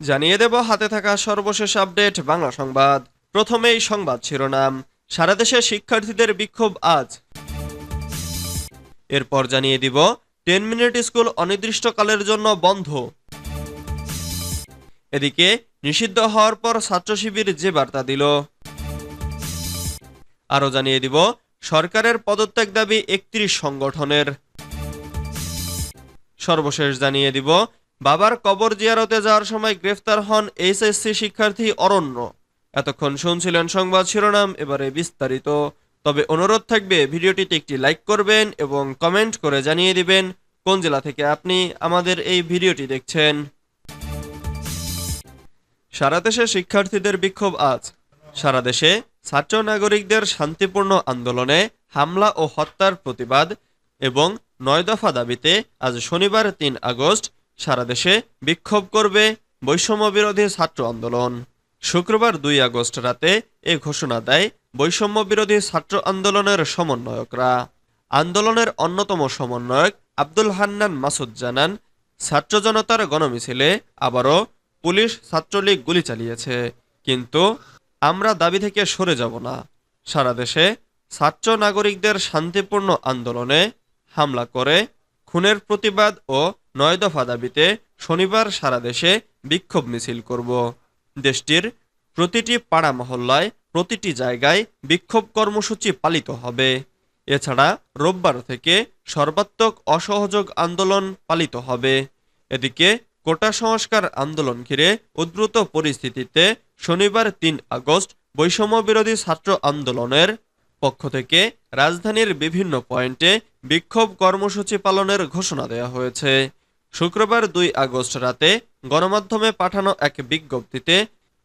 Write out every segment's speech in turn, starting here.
জানিয়ে দেব হাতে থাকা সর্বশেষ আপডেট বাংলা সংবাদ। প্রথমেই সংবাদ শিরোনাম। সারা দেশে শিক্ষার্থীদের বিক্ষোভ আজ। এরপর জানিয়ে দিব, টেন মিনিট স্কুল অনির্দিষ্টকালের জন্য বন্ধ। এদিকে, নিষিদ্ধ হওয়ার পর ছাত্র শিবির যে বার্তা দিল। আরও জানিয়ে দিব, সরকারের পদত্যাগ দাবি একত্রিশ সংগঠনের। সর্বশেষ জানিয়ে দিব বাবার কবর জিয়ারতে যাওয়ার সময় গ্রেফতার হন এইচএসসি শিক্ষার্থী অরণ্য। এতক্ষণ শুনছিলেন সংবাদ শিরোনাম, এবারে বিস্তারিত। তবে অনুরোধ থাকবে, ভিডিওটিতে একটি লাইক করবেন এবং কমেন্ট করে জানিয়ে দিবেন কোন জেলা থেকে আপনি আমাদের এই ভিডিওটি দেখছেন। সারা দেশে শিক্ষার্থীদের বিক্ষোভ আজ। সারা দেশে ছাত্র নাগরিকদের শান্তিপূর্ণ আন্দোলনে হামলা ও হত্যার প্রতিবাদ এবং নয় দফা দাবিতে আজ শনিবার তিন আগস্ট সারা দেশে বিক্ষোভ করবে বৈষম্য বিরোধী ছাত্র আন্দোলন। শুক্রবার দুই আগস্ট রাতে এ ঘোষণা দেয় বৈষম্য বিরোধী ছাত্র আন্দোলনের সমন্বয়করা। আন্দোলনের অন্যতম সমন্বয়ক আব্দুল হান্নান মাসুদ জানান, ছাত্র জনতার গণমিছিলে আবারও পুলিশ ছাত্রলীগ গুলি চালিয়েছে, কিন্তু আমরা দাবি থেকে সরে যাব না। সারা দেশে ছাত্র নাগরিকদের শান্তিপূর্ণ আন্দোলনে হামলা করে, খুনের প্রতিবাদ ও নয় দফা দাবিতে শনিবার সারা দেশে বিক্ষোভ মিছিল করব। দেশটির প্রতিটি পাড়া মহল্লায় প্রতিটি জায়গায় বিক্ষোভ কর্মসূচি পালিত হবে। এছাড়া রোববার থেকে সর্বাত্মক অসহযোগ আন্দোলন পালিত হবে। এদিকে কোটা সংস্কার আন্দোলন ঘিরে উদ্ভূত পরিস্থিতিতে শনিবার তিন আগস্ট বৈষম্য বিরোধী ছাত্র আন্দোলনের পক্ষ থেকে রাজধানীর বিভিন্ন পয়েন্টে বিক্ষোভ কর্মসূচি পালনের ঘোষণা দেওয়া হয়েছে। শুক্রবার দুই আগস্ট রাতে গণমাধ্যমে পাঠানো এক বিজ্ঞপ্তিতে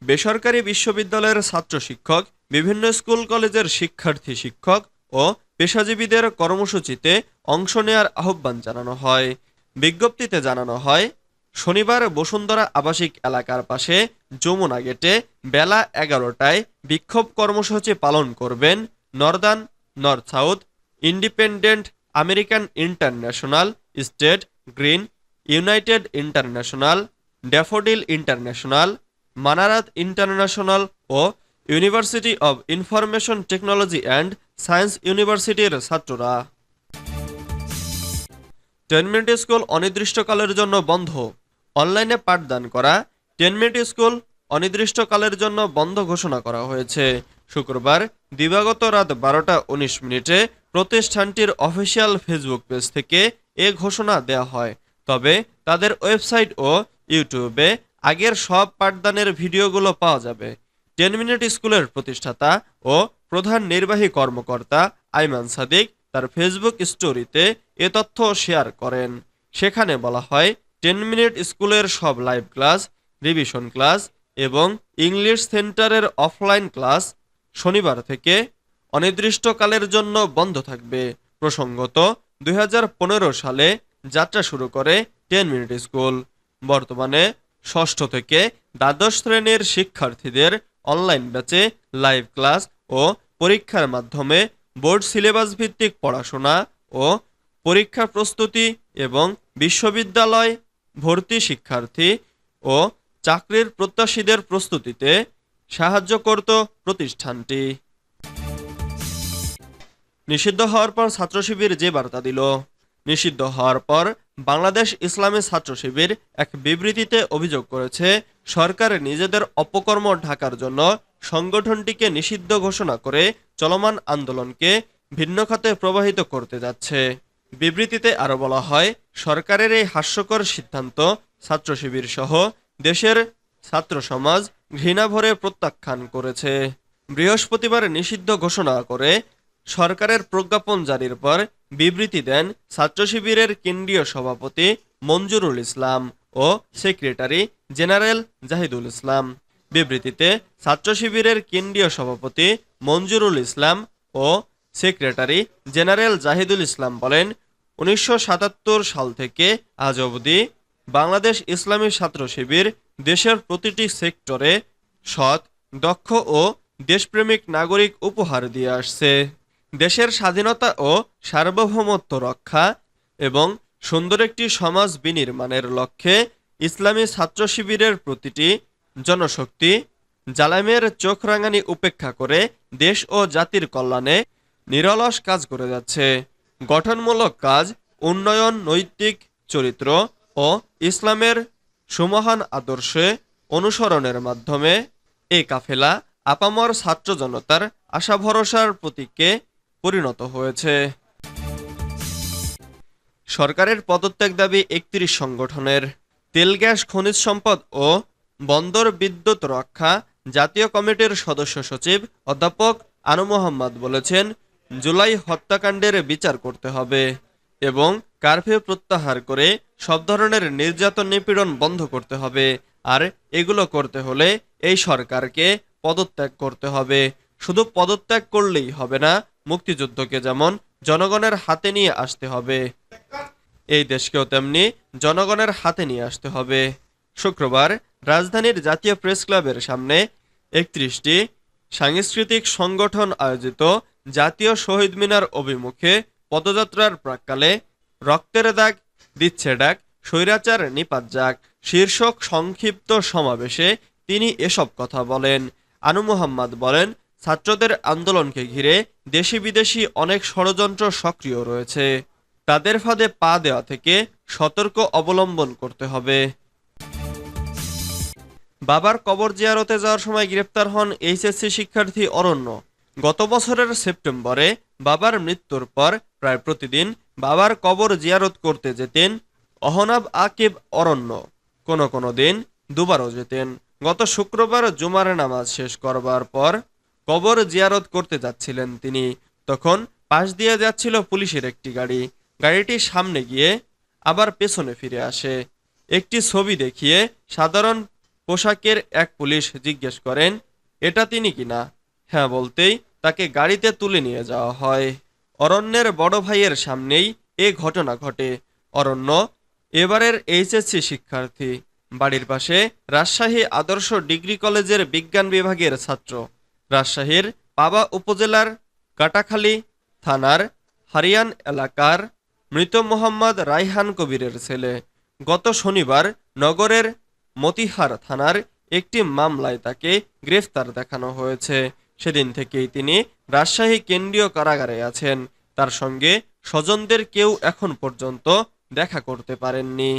বেসরকারি বিশ্ববিদ্যালয়ের ছাত্র শিক্ষক, বিভিন্ন স্কুল কলেজের শিক্ষার্থী শিক্ষক ও পেশাজীবীদের কর্মসূচিতে অংশ নেয়ার আহ্বান জানানো হয়। বিজ্ঞপ্তিতে জানানো হয়, শনিবার বসুন্ধরা আবাসিক এলাকার পাশে যমুনা গেটে বেলা এগারোটায় বিক্ষোভ কর্মসূচি পালন করবেন Northern, North South, Independent, American International, State, Green United International, Daffodil International, Manarat International O University of Information Technology and Science ইউনিভার্সিটির ছাত্ররা। টেন মিনিট স্কুল অনির্দিষ্টকালের জন্য বন্ধ। অনলাইনে পাঠদান করা টেন মিনিট স্কুল অনির্দিষ্টকালের জন্য বন্ধ ঘোষণা করা হয়েছে। শুক্রবার দিবাগত রাত বারোটা উনিশ মিনিটে প্রতিষ্ঠানটির অফিসিয়াল ফেসবুক পেজ থেকে এ ঘোষণা দেওয়া হয়। তবে তাদের ওয়েবসাইট ও ইউটিউবে আগের সব পাঠদানের ভিডিওগুলো পাওয়া যাবে। টেন মিনিট স্কুলের প্রতিষ্ঠাতা ও প্রধান নির্বাহী কর্মকর্তা আইমান সাদিক তার ফেসবুক স্টোরিতে এ তথ্য শেয়ার করেন। সেখানে বলা হয়, টেন মিনিট স্কুলের সব লাইভ ক্লাস, রিভিশন ক্লাস এবং ইংলিশ সেন্টারের অফলাইন ক্লাস শনিবার থেকে অনির্দিষ্টকালের জন্য বন্ধ থাকবে। প্রসঙ্গত দু হাজার পনেরো সালে যাত্রা শুরু করে টেন মিনিট স্কুল। বর্তমানে ষষ্ঠ থেকে দ্বাদশ শ্রেণির শিক্ষার্থীদের অনলাইন ব্যাচে লাইভ ক্লাস ও পরীক্ষার মাধ্যমে বোর্ড সিলেবাস ভিত্তিক পড়াশোনা ও পরীক্ষা প্রস্তুতি এবং বিশ্ববিদ্যালয় ভর্তি শিক্ষার্থী ও চাকরির প্রত্যাশীদের প্রস্তুতিতে সাহায্য করত প্রতিষ্ঠানটি। নিষিদ্ধ হওয়ার পর ছাত্র শিবির যে বার্তা দিল নিষিদ্ধ হওয়ার পর বাংলাদেশ ইসলামী ছাত্র শিবির এক বিবৃতিতে অভিযোগ করেছে, সরকার নিজেদের অপকর্ম ঢাকার জন্য সংগঠনটিকে নিষিদ্ধ ঘোষণা করে চলমান আন্দোলনকে ভিন্ন খাতে প্রবাহিত করতে যাচ্ছে। বিবৃতিতে আরও বলা হয়, সরকারের এই হাস্যকর সিদ্ধান্ত ছাত্র শিবির সহ দেশের ছাত্র সমাজ ঘৃণা ভরে প্রত্যাখ্যান করেছে। বৃহস্পতিবার নিষিদ্ধ ঘোষণা করে সরকারের প্রজ্ঞাপন জারির পর বিবৃতি দেন ছাত্র শিবিরের কেন্দ্রীয় সভাপতি মঞ্জুরুল ইসলাম ও সেক্রেটারি জেনারেল জাহিদুল ইসলাম। বিবৃতিতে ছাত্র শিবিরের কেন্দ্রীয় সভাপতি মঞ্জুরুল ইসলাম ও সেক্রেটারি জেনারেল জাহিদুল ইসলাম বলেন, উনিশশো সাতাত্তর সাল থেকে আজ অবধি বাংলাদেশ ইসলামী ছাত্র শিবির দেশের প্রতিটি সেক্টরে সৎ, দক্ষ ও দেশপ্রেমিক নাগরিক উপহার দিয়ে আসছে। দেশের স্বাধীনতা ও সার্বভৌমত্ব রক্ষা এবং সুন্দর একটি সমাজ বিনির্মাণের লক্ষ্যে ইসলামী ছাত্র শিবিরের প্রতিটি জনশক্তি জালামের চোখ রাঙানি উপেক্ষা করে দেশ ও জাতির কল্যাণে নিরলস কাজ করে যাচ্ছে। গঠনমূলক কাজ, উন্নয়ন, নৈতিক চরিত্র ও ইসলামের সুমহান আদর্শে অনুসরণের মাধ্যমে এই কাফেলা আপামর ছাত্র জনতার আশা ভরসার প্রতীকে পরিণত হয়েছে। সরকারের পদত্যাগ দাবি একত্রিশ সংগঠনের। তেল, গ্যাস, খনিজ সম্পদ ও বন্দর বিদ্যুৎ রক্ষা জাতীয় কমিটির সদস্য সচিব অধ্যাপক আনু মোহাম্মদ বলেছেন, জুলাই হত্যাকাণ্ডের বিচার করতে হবে এবং কারফিউ প্রত্যাহার করে সব ধরনের নির্যাতন নিপীড়ন বন্ধ করতে হবে। আর এগুলো করতে হলে এই সরকারকে পদত্যাগ করতে হবে। শুধু পদত্যাগ করলেই হবে না মুক্তিযুদ্ধকে যেমন জনগণের হাতে নিয়ে আসতে হবে, এই দেশকেও তেমনি জনগণের হাতে নিয়ে আসতে হবে। শুক্রবার রাজধানীর জাতীয় প্রেস ক্লাবের সামনে একত্রিশটি সাংস্কৃতিক সংগঠন আয়োজিত জাতীয় শহীদ মিনার অভিমুখে পদযাত্রার প্রাক্কালে রক্তের দাগ, দিচ্ছে ডাক, স্বৈরাচার নিপাত যাক, শীর্ষক সংক্ষিপ্ত সমাবেশে তিনি এসব কথা বলেন। আনু মোহাম্মদ বলেন ছাত্রদের আন্দোলনকে ঘিরে দেশি বিদেশি অনেক ষড়যন্ত্র সক্রিয় রয়েছে। তাদের ফাঁদে পা দেওয়া থেকে সতর্ক অবলম্বন করতে হবে। বাবার কবর জিয়ারতে যাওয়ার সময় গ্রেপ্তার হন এইচএসসি শিক্ষার্থী অরণ্য। গত বছরের সেপ্টেম্বরে বাবার মৃত্যুর পর প্রায় প্রতিদিন বাবার কবর জিয়ারত করতে যেতেন অহনাব আকিব অরণ্য। কোনো কোনো দিন দুবারও যেতেন। গত শুক্রবার জুমার নামাজ শেষ করবার পর কবর জিয়ারত করতে যাচ্ছিলেন তিনি। তখন পাশ দিয়ে যাচ্ছিল পুলিশের একটি গাড়ি। গাড়িটি সামনে গিয়ে আবার পেছনে ফিরে আসে। একটি ছবি দেখিয়ে সাধারণ পোশাকের এক পুলিশ জিজ্ঞেস করেন, এটা তিনি কিনা? হ্যাঁ বলতেই তাকে গাড়িতে তুলে নিয়ে যাওয়া হয়। অরণ্যের বড় ভাইয়ের সামনেই এ ঘটনা ঘটে। অরণ্য এবারের এইচএসসি শিক্ষার্থী। বাড়ির পাশে রাজশাহী আদর্শ ডিগ্রি কলেজের বিজ্ঞান বিভাগের ছাত্র। রাজশাহীর পাবা উপজেলার কাটাখালী থানার হারিয়ান এলাকার মৃত মোহাম্মদ রাইহান কবিরের ছেলে। গত শনিবার নগরের মতিহার থানার একটি মামলায় তাকে গ্রেফতার দেখানো হয়েছে। সেদিন থেকেই তিনি রাজশাহী কেন্দ্রীয় কারাগারে আছেন। তার সঙ্গে স্বজনদের কেউ এখন পর্যন্ত দেখা করতে পারেননি।